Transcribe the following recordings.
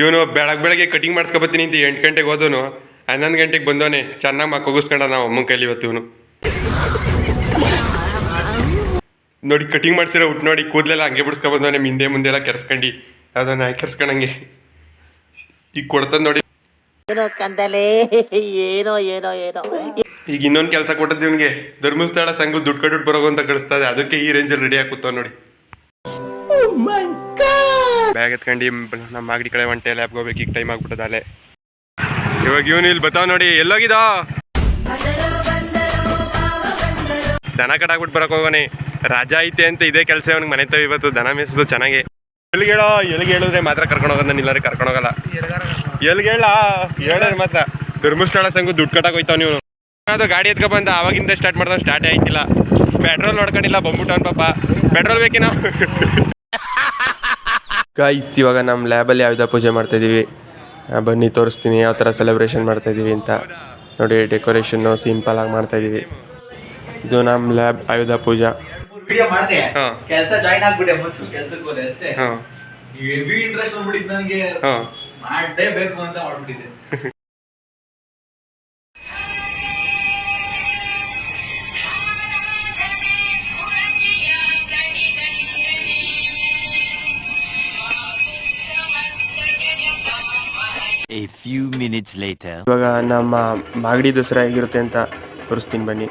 ಇವನು ಬೆಳಗ್ಗೆ ಬೆಳಗ್ಗೆ ಕಟಿಂಗ್ ಮಾಡ್ಸ್ಕೊಬತ್ತೀನಿ ಅಂತ ಎಂಟು ಗಂಟೆಗೆ ಹೋದನು ಹನ್ನೊಂದು ಗಂಟೆಗೆ ಬಂದವನೇ ಚೆನ್ನಾಗಿ ಮಕ್ಕ ಕೂಗಿಸ್ಕೊಂಡ ನಾವು ಅಮ್ಮನ ಕೈಲಿ ಇವತ್ತು ಇವನು. ನೋಡಿ ಕಟಿಂಗ್ ಮಾಡ್ಸಿರೋ ಉಟ್ಟು ನೋಡಿ ಕೂದಲೆಲ್ಲ ಹಂಗೆ ಬಿಡಿಸ್ಕೊ ಬಂದವನೆ ಹಿಂದೆ ಮುಂದೆ ಎಲ್ಲ ಕೆರೆಸ್ಕೊಂಡು ಅದನ್ನ ಕೆರ್ಸ್ಕೊಂಡಂಗೆ ಈಗ ಕೊಡ್ತದ ನೋಡಿ. ಏನೋ ಕಂದಲೇ ಏನೋ ಏನೋ ಏನೋ. ಈಗ ಇನ್ನೊಂದು ಕೆಲಸ ಕೊಟ್ಟದ್ದು ಇವನಿಗೆ. ಧರ್ಮಸ್ಥಳ ಸಂಘ ದುಡ್ಡು ಕಟ್ಟು ಬರೋಗು ಅಂತ ಕಳಿಸ್ತಾ ಅದಕ್ಕೆ ಈ ರೇಂಜಲ್ಲಿ ರೆಡಿ ಕೂತವ್ ನೋಡಿ. ಬ್ಯಾಗ್ ಎತ್ಕೊಂಡು ನಮ್ಮ ಮಾಗಡಿ ಕಡೆ ಒಂಟೆ ಲ್ಯಾಬ್ಗೆ ಹೋಗ್ಬೇಕು ಈಗ ಟೈಮ್ ಆಗ್ಬಿಟ್ಟದ ಅಲ್ಲೇ ಇವಾಗ ಇವನು ಇಲ್ಲಿ ಬರ್ತಾವ ನೋಡಿ. ಎಲ್ಲೋಗಿದ ದನ ಕಟ್ಟಾಕ್ಬಿಟ್ಟು ಬರಕ್ ಹೋಗೋನಿ ರಾಜ ಐತೆ ಅಂತ ಇದೇ ಕೆಲಸ. ಅವ್ನಿಗೆ ಮನೆ ತವ ಇವತ್ತು ದನ ಮೀಸಲು ಚೆನ್ನಾಗಿ. ಎಲ್ಲಿಗೆ ಹೇಳೋ? ಎಲ್ಲಿಗೆ ಹೇಳಿದ್ರೆ ಮಾತ್ರ ಕರ್ಕೊಂಡು ಹೋಗೋದು ನಾನು ಕರ್ಕೊಂಡು ಹೋಗಲ್ಲ. ಎಲ್ಲಿಗೆ ಹೇಳ? ಹೇಳಿದ್ರೆ ಮಾತ್ರ. ಧರ್ಮಸ್ಥಳ ಸಂಘ ದುಡ್ಡು ಕಟ್ಟಕ್ಕೆ ಹೋಯ್ತಾವ ನೀವು ಅದು ಗಾಡಿ ಎತ್ಕೊ ಬಂದ ಅವಾಗಿಂದ ಸ್ಟಾರ್ಟ್ ಮಾಡ್ದ ಸ್ಟಾರ್ಟ್ ಆಯ್ತಿಲ್ಲ ಪೆಟ್ರೋಲ್ ನೋಡ್ಕೊಂಡಿಲ್ಲ, ಬಂದ್ಬಿಟ್ಟವನ್ ಪಾಪ. ಪೆಟ್ರೋಲ್ ಬೇಕಿನ? ಗೈಸ್ ಇವಾಗ ನಮ್ಮ ಲ್ಯಾಬಲ್ಲಿ ಯಾವ್ದು ಪೂಜೆ ಮಾಡ್ತಾ ಇದೀವಿ. ಬನ್ನಿ ತೋರಿಸ್ತೀನಿ ಯಾವ ಥರ ಸೆಲೆಬ್ರೇಷನ್ ಮಾಡ್ತಾ ಇದೀವಿ ಅಂತ. ನೋಡಿ ಡೆಕೋರೇಷನ್ನು ಸಿಂಪಲ್ ಆಗಿ ಮಾಡ್ತಾ ಇದೀವಿ. ಇದು ನಮ್ಮ ಲ್ಯಾಬ್ ಆಯುಧ ಪೂಜಾ. ಕೆಲಸ ಜಾಯ್ನ್ ಆಗ್ಬಿಟ್ಟೆ ಮುಚ್ಚು ಕೆಲ್ಸಕ್ಕೆ ಹೋದೆ ಅಷ್ಟೇ. ಹಾಂ. ಹೆವಿ ಇಂಟ್ರೆಸ್ಟ್ ಬಂದ್ಬಿಟ್ಟಿದ್ದು ನನಗೆ. ಹಾಂ. ಮಾಡಲೇಬೇಕು ಅಂತ ಮಾಡ್ಬಿಟ್ಟಿದ್ದೆ. few minutes later. ಇವಾಗ ನಮ್ಮ ಮಾಗಡಿ ದಸರಾ ಹೇಗಿರುತ್ತೆ ಅಂತ ತೋರಿಸ್ತೀನಿ ಬನ್ನಿ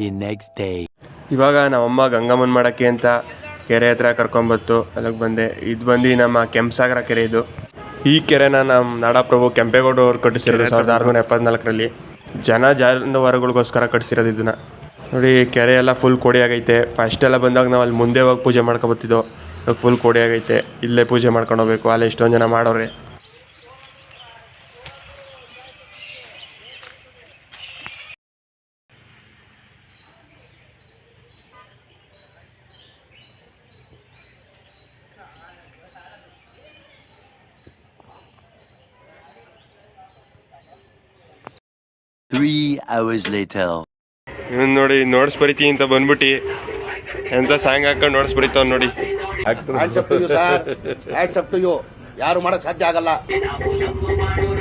The ನೆಕ್ಸ್ಟ್ ಡೇ ಇವಾಗ ನಮ್ಮಮ್ಮ ಗಂಗಮ್ಮನ ಮಾಡೋಕ್ಕೆ ಅಂತ ಕೆರೆ ಹತ್ರ ಕರ್ಕೊಂಬತ್ತು. ಅಲ್ಲಿಗೆ ಬಂದೆ. ಇದು ಬಂದು ನಮ್ಮ ಕೆಂಪಸಾಗರ ಕೆರೆ ಇದು. ಈ ಕೆರೆನ ನಮ್ಮ ನಾಡಪ್ರಭು ಕೆಂಪೇಗೌಡ ಅವ್ರು ಕಟ್ಟಿಸಿರೋದು ಸಾವಿರದ ಆರುನೂರ ಎಪ್ಪತ್ನಾಲ್ಕರಲ್ಲಿ. ಜನ ಜಾನುವಾರುಗಳಿಗೋಸ್ಕರ ಕಟ್ಟಿಸಿರೋದು ಇದನ್ನು. ನೋಡಿ ಕೆರೆ ಎಲ್ಲ ಫುಲ್ ಕೋಡಿ ಆಗೈತೆ. ಫಸ್ಟ್ ಎಲ್ಲ ಬಂದಾಗ ನಾವು ಅಲ್ಲಿ ಮುಂದೆ ಹೋಗಿ ಪೂಜೆ ಮಾಡ್ಕೊಬತ್ತಿದ್ದೋ ಇವಾಗ ಫುಲ್ ಕೋಡಿ ಆಗೈತೆ. ಇಲ್ಲೇ ಪೂಜೆ ಮಾಡ್ಕೊಂಡು ಹೋಗ್ಬೇಕು. ಅಲ್ಲಿ ಎಷ್ಟೊಂದು ಜನ ಮಾಡೋರೆ. Three hours later. ಇವನ್ ನೋಡಿ ನೋಟ್ಸ್ ಬರಿತಿ ಅಂತ ಬಂದ್ಬಿಟ್ಟು ಎಂತ ಸಾಂಗ್ ಹಾಕೊಂಡು ನೋಟ್ಸ್ ಬರಿತಾವ್ ನೋಡಿ. Hands up to you sir hands up to you ಯಾರು ಮಾಡಕ್ ಸಾಧ್ಯ ಆಗಲ್ಲ.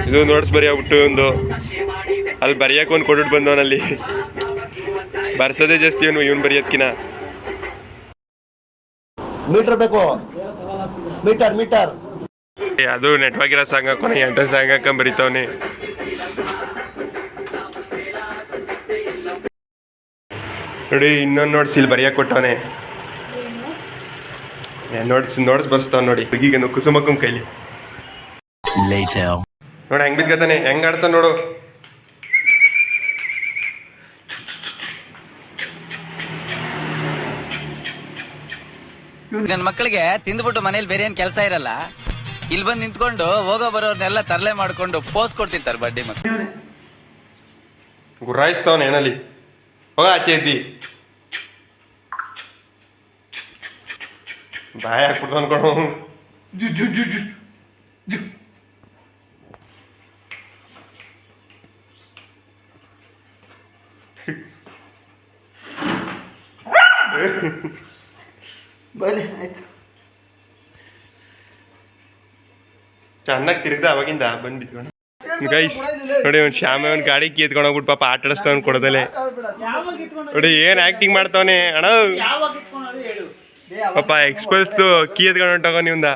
ಇದು ನೋಟ್ಸ್ ಬರೆಯೋಗ್ಬಿಟ್ಟು ಒಂದು ಅಲ್ಲಿ ಬರೆಯಕ್ಕೆ ಒಂದು ಕೊಟ್ಬಿಟ್ಟು ಬಂದವನಲ್ಲಿ. ಬರ್ಸೋದೇ ಜಾಸ್ತಿ ಇವನು ಇವ್ನು ಬರೆಯೋದ್ಕಿನ. ಮೀಟರ್ ಬೇಕು. ಮೀಟರ್ ಮೀಟರ್ ಅದು ನೆಟ್ವರ್ಕ್ ಇರೋ ಸಾಂಗ್ ಹಾಕೋಣ ಎಂಟ ಸಾಂಗ್ ಹಾಕೊಂಡ್ ಬರಿತಾವನೆ. ನೋಡಿ ಇನ್ನೊಂದು ನೋಟ್ಸ್ ಇಲ್ಲಿ ಬರೆಯಕ್ಕೆ ಕೊಟ್ಟವನೆ. ನೋಟ್ಸ್ ನೋಟ್ಸ್ ಬರ್ಸ್ತಾವ ನೋಡಿ. ಈಗ ಕುಸುಮಕ್ಕಂ ಕೈಲಿ Later. ನೋಡಿ ಹೆಂಗ್ ಬಿದ್ಕತಾನೆ ಹೆಂಗ್ ಆಡ್ತಾನ ನೋಡು. ನನ್ನ ಮಕ್ಕಳಿಗೆ ತಿಂದ್ಬಿಟ್ಟು ಮನೇಲಿ ಬೇರೆ ಏನ್ ಕೆಲಸ ಇರಲ್ಲ. ಇಲ್ಲಿ ಬಂದು ನಿಂತ್ಕೊಂಡು ಹೋಗೋ ಬರೋರ್ನೆಲ್ಲ ತರಲೆ ಮಾಡ್ಕೊಂಡು ಪೋಸ್ ಕೊಡ್ತಿರ್ತಾರೆ ಬಡ್ಡಿ ಮಕ್ಕಳು ಗುರಾಯಿಸ್ತಾವನ ಏನಲ್ಲಿ. ಹೋಗ ಆಚೆ ಇದ್ದಿ ಬಾಯ್ ಹಾಕ್ಬಿಟ್ಟು ಆಯ್ತು ಚೆನ್ನಾಗಿ ತಿರುಗ್ದ ಅವಾಗಿಂದ ಬಂದ್ ಬಿತ್ಕೊಂಡು ಗೈಸ್ ನೋಡಿ ಅವ್ನು ಶ್ಯಾಮ ಅವ್ನ ಗಾಡಿ ಕೀತ್ಕೊಂಡು ಹೋಗ್ಬಿಟ್ಟು ಪಾಪ ಆಟ ಆಡಿಸ್ತವ್ನು ಕೊಡದಲೆ ನೋಡಿ ಏನ್ ಆಕ್ಟಿಂಗ್ ಮಾಡ್ತಾವನೆ? ಅಣ್ಣ. ಪಾಪ ಎಕ್ಸ್ಪ್ರೆಸ್ ಕೀ ಎತ್ಕೊಂಡು ಹೊಂಟೋಗ ನಿಮ್ದ.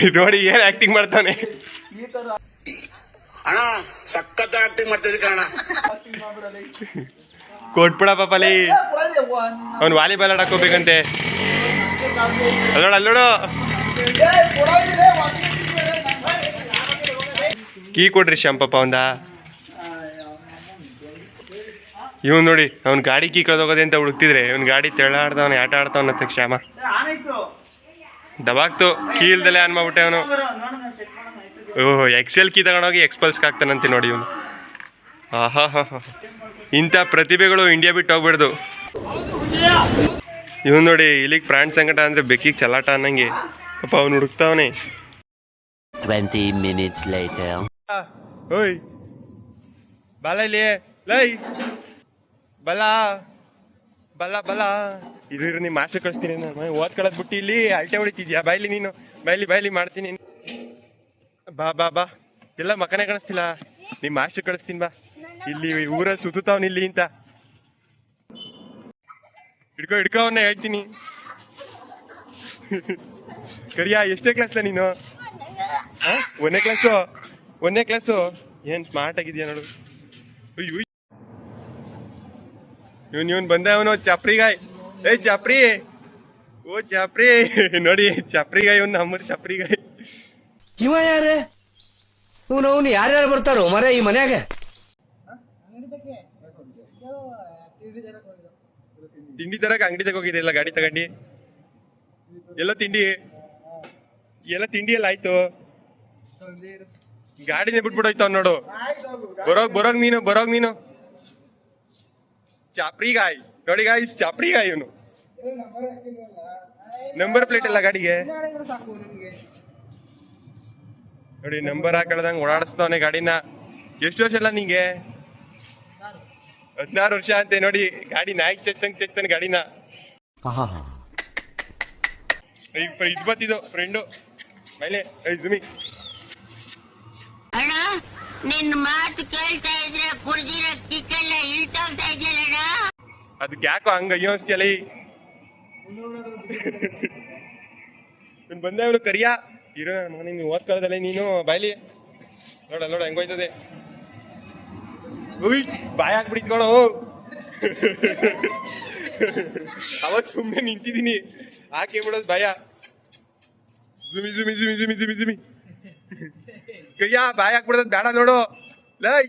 ನೋಡಿ ಏನ್ ಆಕ್ಟಿಂಗ್ ಮಾಡ್ತಾನೆ ಅಣ್ಣ ಸಖತ್ ಆಕ್ಟಿಂಗ್ ಮಾಡ್ತಿದ್ದೆ ಕಣ ಕೊಟ್ಬಿಡ ಪಾಪ ಅಲ್ಲಿ. ಅವ್ನು ವಾಲಿಬಾಲ್ ಆಡಕ್ ಹೋಗ್ಬೇಕಂತೆ. ಅಲ್ಲೋಡ ಅಲ್ಲೋಡು. ಕೀ ಕೊಡ್ರಿ ಶ್ಯಾಂಪಪ್ಪ ಪಾಪ ಅವಂದ ಇವ್ನು ನೋಡಿ, ಅವ್ನ ಗಾಡಿ ಕೀ ಕಳ್ದೋಗೋದೆ ಅಂತ ಹುಡುಕ್ತಿದ್ರೆ, ಇವ್ನ ಗಾಡಿ ತೆಳ್ಳಾಡ್ದವನೆ, ಆಟ ಆಡ್ತಾವನಂತ ಶ್ಯಾಮ ದಬಾಕ್ತು, ಕೀ ಇಲ್ದಲೆ ಮಾಡ್ಬಿಟ್ಟೆ ಅವನು. ಓಹೋ ಎಕ್ಸೆಲ್ ಕೀ ತಗೊಂಡೋಗಿ ಎಕ್ಸ್ಪಲ್ಸ್ಗೆ ಆಗ್ತಾನಂತೆ ನೋಡಿ ಇವನು. ಆಹಾ ಇಂಥ ಪ್ರತಿಭೆಗಳು ಇಂಡಿಯಾ ಬಿಟ್ಟು ಹೋಗ್ಬಿಡ್ದು. ಇವನು ನೋಡಿ ಇಲ್ಲಿಗೆ ಪ್ರಾಣ್ ಸಂಕಟ ಅಂದ್ರೆ ಬೆಕ್ಕಿಗೆ ಚಲಾಟ ಅನ್ನಂಗೆ. ಪಾಪ ಅವ್ನು ಹುಡುಕ್ತಾವನೆ. 20 minutes later. ಓಯ್ Bala ಇಲ್ಲಿ, ಲೈ. ಬಲ ಬಲ ಬಲ. ಇರು ಇರು ನಿಮ್ಮ ಮಾಸ್ಟರ್ ಕಳಿಸ್ತೀನಿ. ನಾನು ಓದ್ ಕಳದ್ ಬಿಟ್ಟು ಇಲ್ಲಿ ಅಲ್ಟೆ ಹೊಡಿತಿದ್ಯಾ? ಬಾಯ್ಲಿ ನೀನು. ಬಾಯ್ಲಿ ಬಾಯ್ಲಿ ಮಾಡ್ತೀನಿ ಬಾ ಬಾ ಬಾ. ಎಲ್ಲ ಮಕನೇ ಕಾಣಿಸ್ತಿಲ್ಲ. ನಿಮ್ಮ ಮಾಸ್ಟರ್ ಕಳಿಸ್ತೀನಿ ಬಾ. ಇಲ್ಲಿ ಊರಲ್ಲಿ ಸುತ್ತಾವ್ನ ಇಲ್ಲಿ ಅಂತ. ಹಿಡ್ಕೊ, ಹಿಡ್ಕೋ ಅವನ್ನ ಹೇಳ್ತೀನಿ. ಕರಿಯಾ, ಎಷ್ಟೇ ಕ್ಲಾಸ್ಲ ನೀನು? ಒಂದನೇ ಕ್ಲಾಸು ಒಂದನೇ ಕ್ಲಾಸು ಏನು ಸ್ಮಾರ್ಟ್ ಆಗಿದೆಯಾ ನೋಡು. ಇವನ್ ಇವನ್ ಬಂದ ಅವನು ಚಾಪ್ರಿಗಾಯ್ ಏ ಚಾಪ್ರಿ. ಓ ಚಾಪ್ರಿ. ನೋಡಿ ಚಾಪ್ರಿಗಾಯ್ ಇವ್ನು ನಮ್ಮ ಚಾಪ್ರಿಗಾಯ್ ಇವ ಯಾರೇ? ಇವನು ಅವನು ಯಾರ್ಯಾರು ಬರ್ತಾರೋ? ಮರ ಈ ಮನ್ಯಾಗ. ತಿಂಡಿ ತರಕ ಅಂಗಡಿ ತಗೋಗಿದೆ ಎಲ್ಲ ಗಾಡಿ ತಗೊಂಡು. ಎಲ್ಲ ತಿಂಡಿ. ಎಲ್ಲ ತಿಂಡಿ ಎಲ್ಲ ಆಯ್ತು. ಗಾಡಿನೇ ಬಿಟ್ಬಿಡೋಯ್ತು ನೋಡು. ಬರೋಗ್ ಬರೋಗ್ ನೀನು ಬರೋಗ್ ನೀನು. ಚಾಪ್ರಿ ಗಾಯ್. ನೋಡಿ ಗಾಯ್ ಚಾಪ್ರಿ ಗಾಯ್ ಇವನು. ನಂಬರ್ ಪ್ಲೇಟ್ ಇಲ್ಲ ಗಾಡಿಗೆ. ನೋಡಿ ನಂಬರ್ ಹಾಕೊಳ್ದಂಗ್ ಓಡಾಡಿಸ್ತಾವನೆ ಗಾಡಿನ. ಎಷ್ಟು ವರ್ಷ ಅಲ್ಲ ನಿಂಗೆ? ಹದಿನಾರು ವರ್ಷ ಅಂತೆ ನೋಡಿ ಗಾಡಿ ನಾಯ್ಕ್ ಚೆಚ್ಚಂಗ್ ಚೆಕ್ತಾನೆ ಗಾಡಿನ. ಇದು ಬತ್ತಿದ್ದು ಫ್ರೆಂಡು ಮೇಲೆ ಜುಮಿ ನಿನ್ ಮಾತು ಕೇಳ್ತಾ ಇದ್ರೆ ಕುಡ್ದಿರೋ ಕಿಕ್ಕೆಲ್ಲ ಇಳ್ತೋಗ್ತಾ ಇದೆಯಲ್ಲ ಅದಕ್ಕೆ ಯಾಕೋ ಹಂಗ ಅಯ್ಯೋ ಅನ್ಸ್ತಿಯಲ್ಲ ನೀನ್ ಬಂದೆ ಅವನು ಕರಿಯಾ. ಇರೋ ನೀನು ಓದ್ಕೊಳ್ಳೋದಲ್ಲ ನೀನು. ಬಾಯ್ಲಿ. ನೋಡ ನೋಡ ಹೆಂಗೋಯ್ತದೆ ಉಯ್, ಬಾಯ್ ಹಾಕ್ಬಿಡಿತ್ಕೊಳು ಅವತ್ ಸುಮ್ಮನೆ ನಿಂತಿದ್ದೀನಿ. ಹಾಕಿ ಬಿಡೋದು ಭಯ. ಜುಮಿ ಜುಮಿ ಜುಮಿ ಜುಮಿ ಜುಮಿ ಜುಮಿ ಕಯ್ಯ ಬಾಯ್ ಹಾಕ್ಬಿಡೋದು ಬೇಡ ನೋಡು. ಲೈ.